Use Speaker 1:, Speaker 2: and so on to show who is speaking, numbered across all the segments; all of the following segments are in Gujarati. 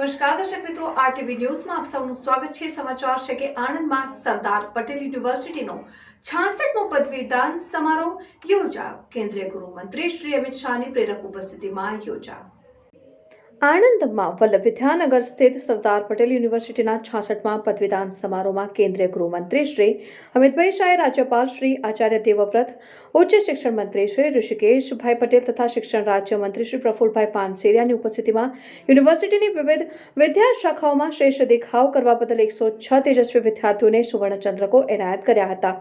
Speaker 1: નમસ્કાર, દર્શક મિત્રો, આરટીવી ન્યૂઝમાં આપ સૌનું સ્વાગત છે. સમાચાર છે કે આણંદમાં સરદાર પટેલ યુનિવર્સિટીનો છાસઠમો પદવીદાન સમારોહ યોજાયો. કેન્દ્રીય ગૃહમંત્રી શ્રી અમિત શાહની પ્રેરક ઉપસ્થિતિમાં યોજાયો. આણંદમાં વલ્લભ વિદ્યાનગર સ્થિત સરદાર પટેલ યુનિવર્સિટીના છાસઠમાં પદવીદાન સમારોહમાં કેન્દ્રીય ગૃહમંત્રી શ્રી અમિતભાઈ શાહે રાજ્યપાલ શ્રી આચાર્ય દેવવ્રત, ઉચ્ચ શિક્ષણ મંત્રી શ્રી ઋષિકેશભાઈ પટેલ તથા શિક્ષણ રાજ્યમંત્રી શ્રી પ્રફુલભાઈ પાનસેરિયાની ઉપસ્થિતિમાં યુનિવર્સિટીની વિવિધ વિદ્યા શાખાઓમાં શ્રેષ્ઠ દેખાવ કરવા બદલ એકસો છ તેજસ્વી વિદ્યાર્થીઓને સુવર્ણચંદ્રકો એનાયત કર્યા હતા.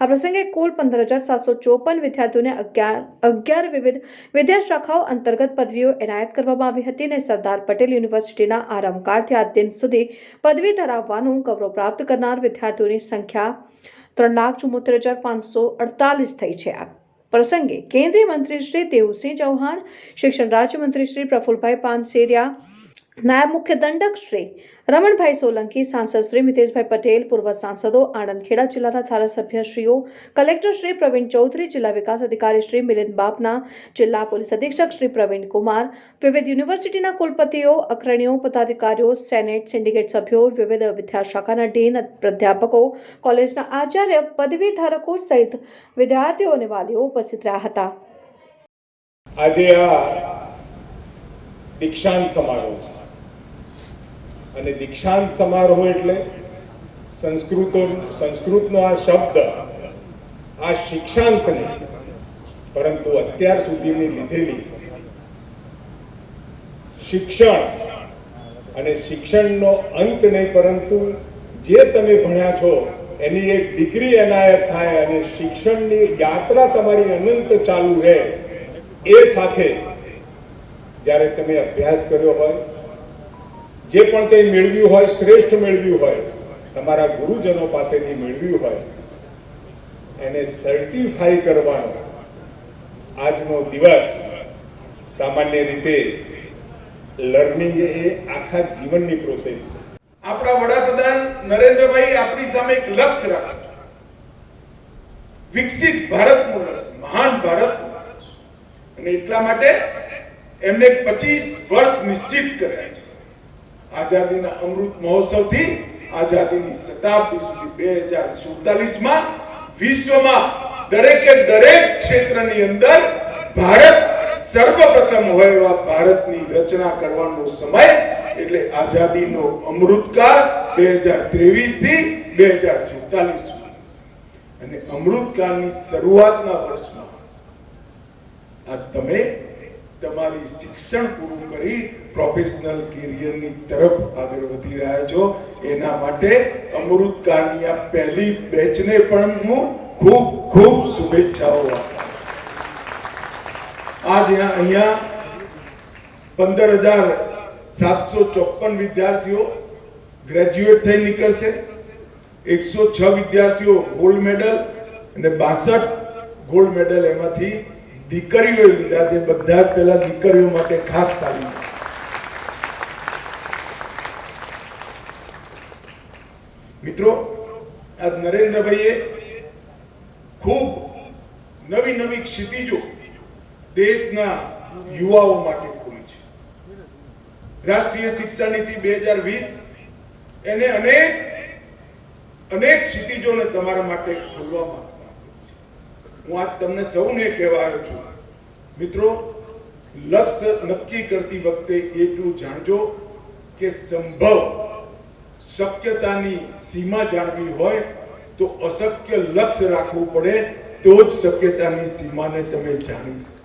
Speaker 1: આ પ્રસંગે કુલ પંદર હજાર સાતસો ચોપન વિદ્યાર્થીઓને અગિયાર અગિયાર વિવિધ વિદ્યા શાખાઓ અંતર્ગત પદવીઓ એનાયત કરવામાં આવી હતી અને સરદાર પટેલ યુનિવર્સિટીના આરંભકાળથી આજ દિન સુધી પદવી ધરાવવાનું ગૌરવ પ્રાપ્ત કરનાર વિદ્યાર્થીઓની સંખ્યા ત્રણ લાખ ચુમ્મોતેર હજાર પાંચસો અડતાલીસ થઈ છે. આ પ્રસંગે કેન્દ્રીય મંત્રી શ્રી દેવસિંહ ચૌહાણ, શિક્ષણ રાજ્યમંત્રી શ્રી પ્રફુલભાઈ પાનસેરિયા નાયબ મુખ્ય દંડક શ્રી રમણભાઈ સોલંકી, સાંસદ શ્રી મિતેશભાઈ પટેલ, પૂર્વ સાંસદો આણંદ ખેડા જિલ્લાના ધારાસભ્યશ્રીઓ, કલેક્ટર શ્રી પ્રવીણ ચૌધરી, જિલ્લા વિકાસ અધિકારી શ્રી મિલિંદ બાપના, જિલ્લા પોલીસ અધિક્ષક શ્રી પ્રવીણ કુમાર, વિવિધ યુનિવર્સિટીના કુલપતિઓ, અગ્રણીઓ, પદાધિકારીઓ, સેનેટ સિન્ડિકેટ સભ્યો, વિવિધ વિદ્યાશાખાના ડીન પ્રાધ્યાપકો, કોલેજના આચાર્ય પદવી ધારકો સહિત વિદ્યાર્થીઓ અને વાલીઓ ઉપસ્થિત રહ્યા હતા.
Speaker 2: આજે આ દીક્ષાંત સમારોહ છે. અને દીક્ષાંત સમારોહ એટલે સંસ્કૃતો સંસ્કૃતનો આ શબ્દ, આ શિક્ષાંત પરંતુ અત્યાર સુધીની લીધેલી શિક્ષણ અને શિક્ષણનો અંત નહીં, પરંતુ જે તમે ભણ્યા છો, એની એક ડિગ્રી એનાયત થાય અને શિક્ષણની યાત્રા તમારી અનંત ચાલુ રહે, એ સાથે જ્યારે તમે અભ્યાસ કર્યો હોય જે પણ કંઈ મેળવ્યું હોય, શ્રેષ્ઠ મેળવ્યું હોય, તમારા ગુરુજનો પાસેથી મેળવ્યું હોય, એને સર્ટિફાઈ કરવાનો આજનો દિવસ સામાન્ય રીતે લર્નિંગ એ આખા જીવનની પ્રોસેસ છે.
Speaker 3: આપણા વડાપ્રધાન નરેન્દ્રભાઈ આપણી સામે એક લક્ષ્ય રાખ્યું વિકસિત ભારતનું લક્ષ્ય, મહાન ભારતનું અને એટલા માટે એમને 25 વર્ષ નિશ્ચિત કર્યા છે. આઝાદીના અમૃત મહોત્સવથી આઝાદીની શતાબ્દી સુધી બે હજાર સુડતાલીસમાં વિશ્વમાં દરેકે દરેક ક્ષેત્રની અંદર ભારત સર્વપ્રથમ હોય એવા ભારતની રચના કરવાનો સમય એટલે આઝાદીનો અમૃતકાળ બે હજાર ત્રેવીસથી બે હજાર સુડતાલીસ અને અમૃતકાળની શરૂઆતના વર્ષમાં આ તમે તમારી શિક્ષણ પૂરું કરી પ્રોફેશનલ કેરિયરની તરફ આગળ વધી રહ્યા છો. એના માટે અમૃતકાળની આ પહેલી બેચને પણ હું ખૂબ ખૂબ શુભેચ્છાઓ આજે અહીંયા પંદર હજાર સાતસો ચોપન વિદ્યાર્થીઓ ગ્રેજ્યુએટ થઈ નીકળશે. એકસો છ વિદ્યાર્થીઓ ગોલ્ડ મેડલ અને બાસઠ ગોલ્ડ મેડલ એમાંથી દીકરીઓએ લીધા છે. બધા જ પહેલા દીકરીઓ માટે ખાસ તાલીમ. મિત્રો, આજ નરેન્દ્રભાઈએ ખૂબ નવી નવી ક્ષિતિજો દેશના યુવાઓ માટે ખોલી છે. રાષ્ટ્રીય શિક્ષા નીતિ બે હજાર વીસ એને અનેક અનેક ક્ષિતિજોને તમારા માટે ખોલવામાં હું આજ તમને સૌને કહેવા આવ્યો છું. મિત્રો, લક્ષ્ય નક્કી કરતી વખતે એટલું જાણજો કે સંભવ શક્યતાની સીમા જાણવી હોય તો અશક્ય લક્ષ્ય રાખવું પડે તો જ શક્યતાની સીમાને તમે જાણી શકો.